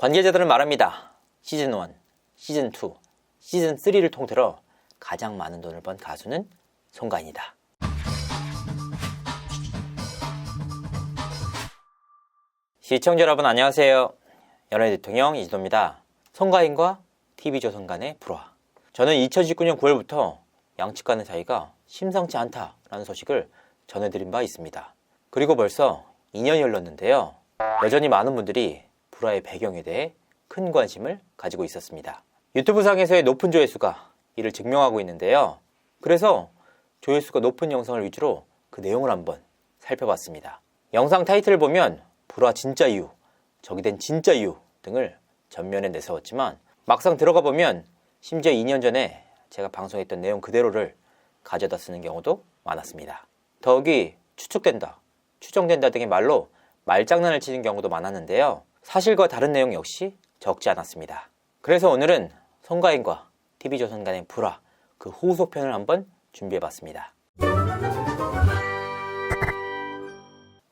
관계자들은 말합니다. 시즌 1, 시즌 2, 시즌 3를 통틀어 가장 많은 돈을 번 가수는 송가인이다. 시청자 여러분 안녕하세요. 연예 대통령 이진호입니다. 송가인과 TV조선 간의 불화. 저는 2019년 9월부터 양측 간의 사이가 심상치 않다라는 소식을 전해드린 바 있습니다. 그리고 벌써 2년이 흘렀는데요. 여전히 많은 분들이 불화의 배경에 대해 큰 관심을 가지고 있었습니다. 유튜브 상에서의 높은 조회수가 이를 증명하고 있는데요. 그래서 조회수가 높은 영상을 위주로 그 내용을 한번 살펴봤습니다. 영상 타이틀을 보면 불화 진짜 이유, 적이 된 진짜 이유 등을 전면에 내세웠지만 막상 들어가 보면 심지어 2년 전에 제가 방송했던 내용 그대로를 가져다 쓰는 경우도 많았습니다. 더욱이 추측된다, 추정된다 등의 말로 말장난을 치는 경우도 많았는데요. 사실과 다른 내용 역시 적지 않았습니다. 그래서 오늘은 송가인과 TV조선 간의 불화 그 후속편을 한번 준비해봤습니다.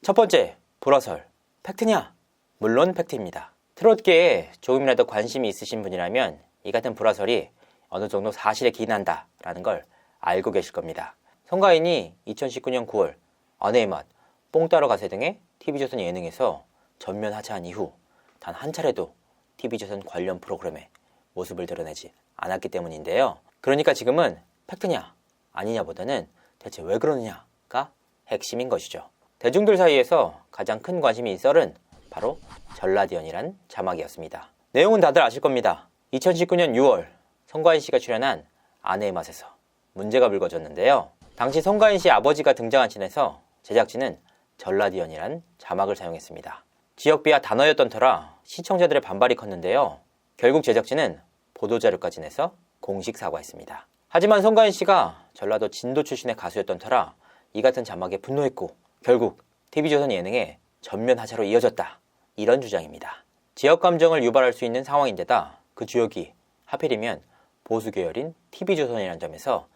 첫 번째, 불화설. 팩트냐? 물론 팩트입니다. 트롯계에 조금이라도 관심이 있으신 분이라면 이 같은 불화설이 어느 정도 사실에 기인한다라는 걸 알고 계실 겁니다. 송가인이 2019년 9월 아내의 맛, 뽕 따러 가세 등의 TV조선 예능에서 전면 하차한 이후 단 한 차례도 TV조선 관련 프로그램에 모습을 드러내지 않았기 때문인데요. 그러니까 지금은 팩트냐 아니냐 보다는 대체 왜 그러느냐가 핵심인 것이죠. 대중들 사이에서 가장 큰 관심이 인 썰은 바로 전라디언이란 자막이었습니다. 내용은 다들 아실 겁니다. 2019년 6월 송가인 씨가 출연한 아내의 맛에서 문제가 불거졌는데요. 당시 송가인 씨 아버지가 등장한 씬에서 제작진은 전라디언이란 자막을 사용했습니다. 지역비하 단어였던 터라 시청자들의 반발이 컸는데요. 결국 제작진은 보도자료까지 내서 공식 사과했습니다. 하지만 송가인 씨가 전라도 진도 출신의 가수였던 터라 이 같은 자막에 분노했고 결국 TV조선 예능에 전면 하차로 이어졌다. 이런 주장입니다. 지역 감정을 유발할 수 있는 상황인데다 그 지역이 하필이면 보수 계열인 TV조선이라는 점에서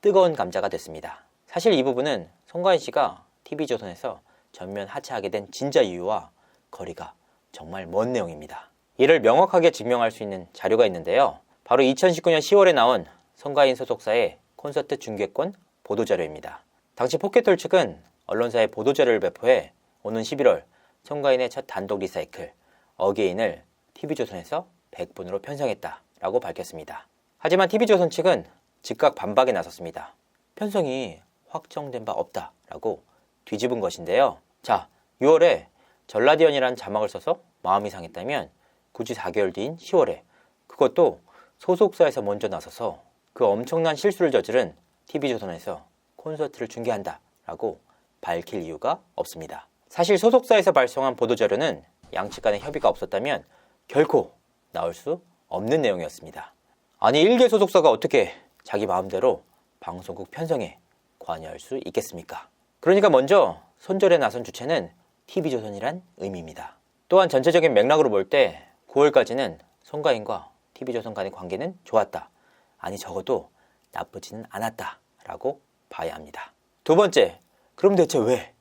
뜨거운 감자가 됐습니다. 사실 이 부분은 송가인 씨가 TV조선에서 전면 하차하게 된 진짜 이유와 거리가 정말 먼 내용입니다. 이를 명확하게 증명할 수 있는 자료가 있는데요. 바로 2019년 10월에 나온 송가인 소속사의 콘서트 중계권 보도자료입니다. 당시 포켓톨 측은 언론사의 보도자료를 배포해 오는 11월 송가인의 첫 단독 리사이클 어게인을 TV조선에서 100분으로 편성했다라고 밝혔습니다. 하지만 TV조선 측은 즉각 반박에 나섰습니다. 편성이 확정된 바 없다라고 뒤집은 것인데요. 자, 6월에 전라디언이라는 자막을 써서 마음이 상했다면 굳이 4개월 뒤인 10월에 그것도 소속사에서 먼저 나서서 그 엄청난 실수를 저지른 TV조선에서 콘서트를 중계한다 라고 밝힐 이유가 없습니다. 사실 소속사에서 발송한 보도자료는 양측 간의 협의가 없었다면 결코 나올 수 없는 내용이었습니다. 아니 일개 소속사가 어떻게 자기 마음대로 방송국 편성에 관여할 수 있겠습니까? 그러니까 먼저 손절에 나선 주체는 TV조선이란 의미입니다. 또한 전체적인 맥락으로 볼 때 9월까지는 송가인과 TV조선 간의 관계는 좋았다. 아니 적어도 나쁘지는 않았다. 라고 봐야 합니다. 두 번째, 그럼 대체 왜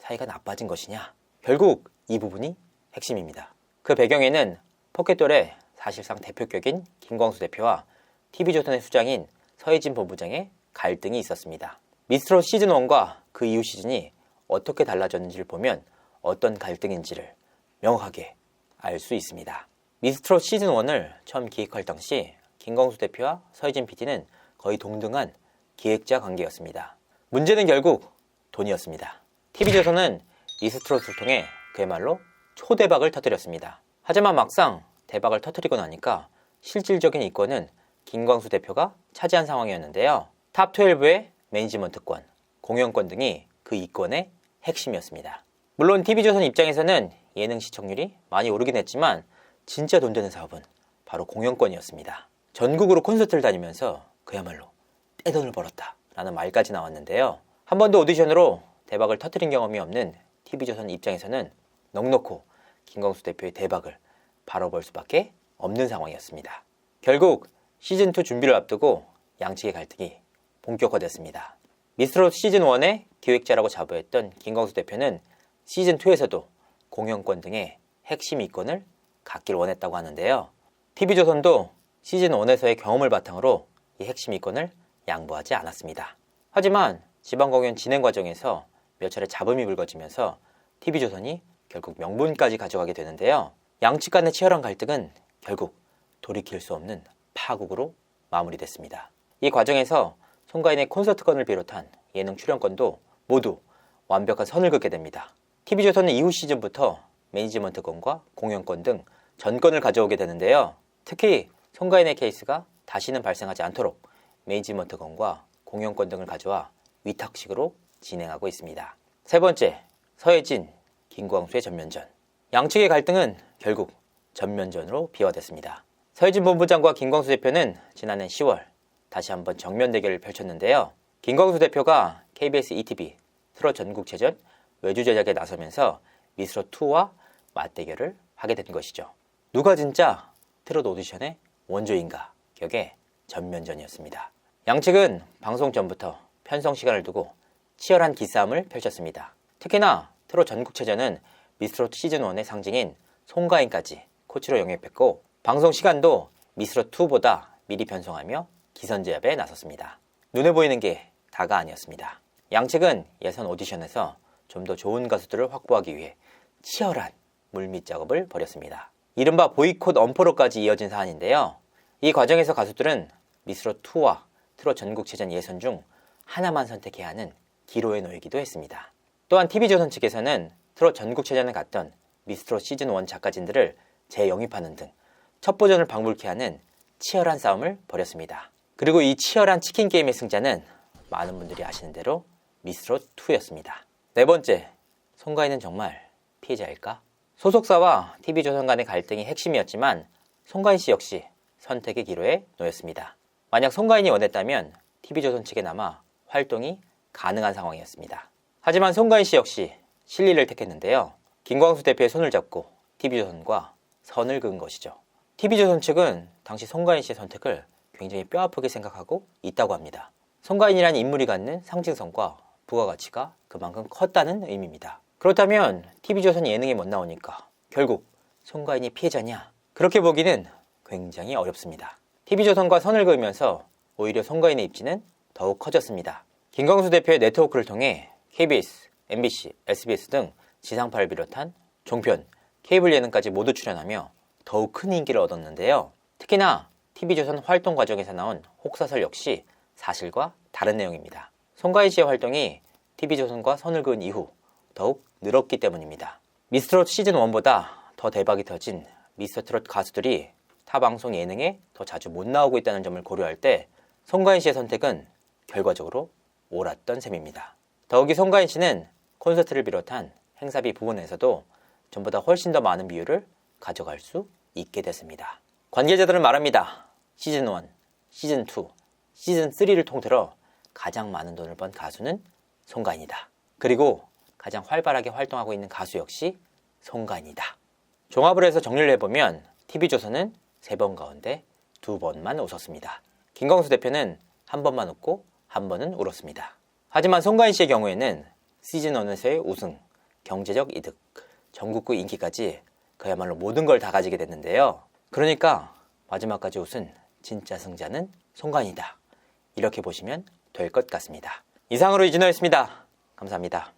사이가 나빠진 것이냐? 결국 이 부분이 핵심입니다. 그 배경에는 포켓돌의 사실상 대표격인 김광수 대표와 TV조선의 수장인 서혜진 본부장의 갈등이 있었습니다. 미스트롯 시즌1과 그 이후 시즌이 어떻게 달라졌는지를 보면 어떤 갈등인지를 명확하게 알 수 있습니다. 미스트롯 시즌1을 처음 기획할 당시 김광수 대표와 서혜진 PD는 거의 동등한 기획자 관계였습니다. 문제는 결국 돈이었습니다. TV조선은 미스트롯을 통해 그야말로 초대박을 터뜨렸습니다. 하지만 막상 대박을 터뜨리고 나니까 실질적인 이권은 김광수 대표가 차지한 상황이었는데요. 탑12의 매니지먼트권, 공연권 등이 그 이권의 핵심이었습니다. 물론 TV조선 입장에서는 예능 시청률이 많이 오르긴 했지만 진짜 돈 되는 사업은 바로 공연권이었습니다. 전국으로 콘서트를 다니면서 그야말로 떼돈을 벌었다 라는 말까지 나왔는데요. 한 번도 오디션으로 대박을 터뜨린 경험이 없는 TV조선 입장에서는 넉넉고 김광수 대표의 대박을 바로 볼 수밖에 없는 상황이었습니다. 결국 시즌2 준비를 앞두고 양측의 갈등이 본격화됐습니다. 미스트롯 시즌1의 기획자라고 자부했던 김광수 대표는 시즌2에서도 공연권 등의 핵심 이권을 갖길 원했다고 하는데요. TV조선도 시즌 1에서의 경험을 바탕으로 이 핵심 이권을 양보하지 않았습니다. 하지만 지방 공연 진행 과정에서 몇 차례 잡음이 불거지면서 TV조선이 결국 명분까지 가져가게 되는데요. 양측 간의 치열한 갈등은 결국 돌이킬 수 없는 파국으로 마무리됐습니다. 이 과정에서 송가인의 콘서트권을 비롯한 예능 출연권도 모두 완벽한 선을 긋게 됩니다. TV조선은 이후 시즌부터 매니지먼트권과 공연권 등 전권을 가져오게 되는데요. 특히 송가인의 케이스가 다시는 발생하지 않도록 매니지먼트권과 공연권 등을 가져와 위탁식으로 진행하고 있습니다. 세 번째, 서혜진, 김광수의 전면전. 양측의 갈등은 결국 전면전으로 비화됐습니다. 서혜진 본부장과 김광수 대표는 지난해 10월 다시 한번 정면 대결을 펼쳤는데요. 김광수 대표가 KBS ETV 트롯 전국체전 외주 제작에 나서면서 미스로 2와 맞대결을 하게 된 것이죠. 누가 진짜 트롯 오디션의 원조인가 격의 전면전이었습니다. 양측은 방송 전부터 편성 시간을 두고 치열한 기싸움을 펼쳤습니다. 특히나 트롯 전국체전은 미스트롯 시즌1의 상징인 송가인까지 코치로 영입했고 방송 시간도 미스트롯2보다 미리 편성하며 기선제압에 나섰습니다. 눈에 보이는 게 다가 아니었습니다. 양측은 예선 오디션에서 좀 더 좋은 가수들을 확보하기 위해 치열한 물밑 작업을 벌였습니다. 이른바 보이콧 엄포로까지 이어진 사안인데요. 이 과정에서 가수들은 미스트롯2와 트롯 전국체전 예선 중 하나만 선택해야 하는 기로에 놓이기도 했습니다. 또한 TV조선 측에서는 트롯 전국체전에 갔던 미스트롯 시즌1 작가진들을 재영입하는 등첫 버전을 방불케 하는 치열한 싸움을 벌였습니다. 그리고 이 치열한 치킨 게임의 승자는 많은 분들이 아시는 대로 미스트롯2였습니다. 네 번째, 송가인은 정말 피해자일까? 소속사와 TV조선 간의 갈등이 핵심이었지만 송가인 씨 역시 선택의 기로에 놓였습니다. 만약 송가인이 원했다면 TV조선 측에 남아 활동이 가능한 상황이었습니다. 하지만 송가인 씨 역시 실리를 택했는데요. 김광수 대표의 손을 잡고 TV조선과 선을 그은 것이죠. TV조선 측은 당시 송가인 씨의 선택을 굉장히 뼈아프게 생각하고 있다고 합니다. 송가인이라는 인물이 갖는 상징성과 부가가치가 그만큼 컸다는 의미입니다. 그렇다면 TV조선 예능에 못 나오니까 결국 송가인이 피해자냐? 그렇게 보기는 굉장히 어렵습니다. TV조선과 선을 그으면서 오히려 송가인의 입지는 더욱 커졌습니다. 김광수 대표의 네트워크를 통해 KBS, MBC, SBS 등 지상파를 비롯한 종편, 케이블 예능까지 모두 출연하며 더욱 큰 인기를 얻었는데요. 특히나 TV조선 활동 과정에서 나온 혹사설 역시 사실과 다른 내용입니다. 송가인 씨의 활동이 TV조선과 선을 그은 이후 더욱 늘었기 때문입니다. 미스트롯 시즌 1보다 더 대박이 터진 미스터트롯 가수들이 타 방송 예능에 더 자주 못 나오고 있다는 점을 고려할 때 송가인 씨의 선택은 결과적으로 옳았던 셈입니다. 더욱이 송가인 씨는 콘서트를 비롯한 행사비 부분에서도 전보다 훨씬 더 많은 비율을 가져갈 수 있게 됐습니다. 관계자들은 말합니다. 시즌 1, 시즌 2, 시즌 3를 통틀어 가장 많은 돈을 번 가수는 송가인이다. 그리고 가장 활발하게 활동하고 있는 가수 역시 송가인이다. 종합을 해서 정리를 해보면 TV조선은 세번 가운데 두 번만 웃었습니다. 김광수 대표는 한 번만 웃고 한 번은 울었습니다. 하지만 송가인 씨의 경우에는 시즌 1에서의 우승, 경제적 이득, 전국구 인기까지 그야말로 모든 걸 다 가지게 됐는데요. 그러니까 마지막까지 웃은 진짜 승자는 송가인이다. 이렇게 보시면 될 것 같습니다. 이상으로 이진호였습니다. 감사합니다.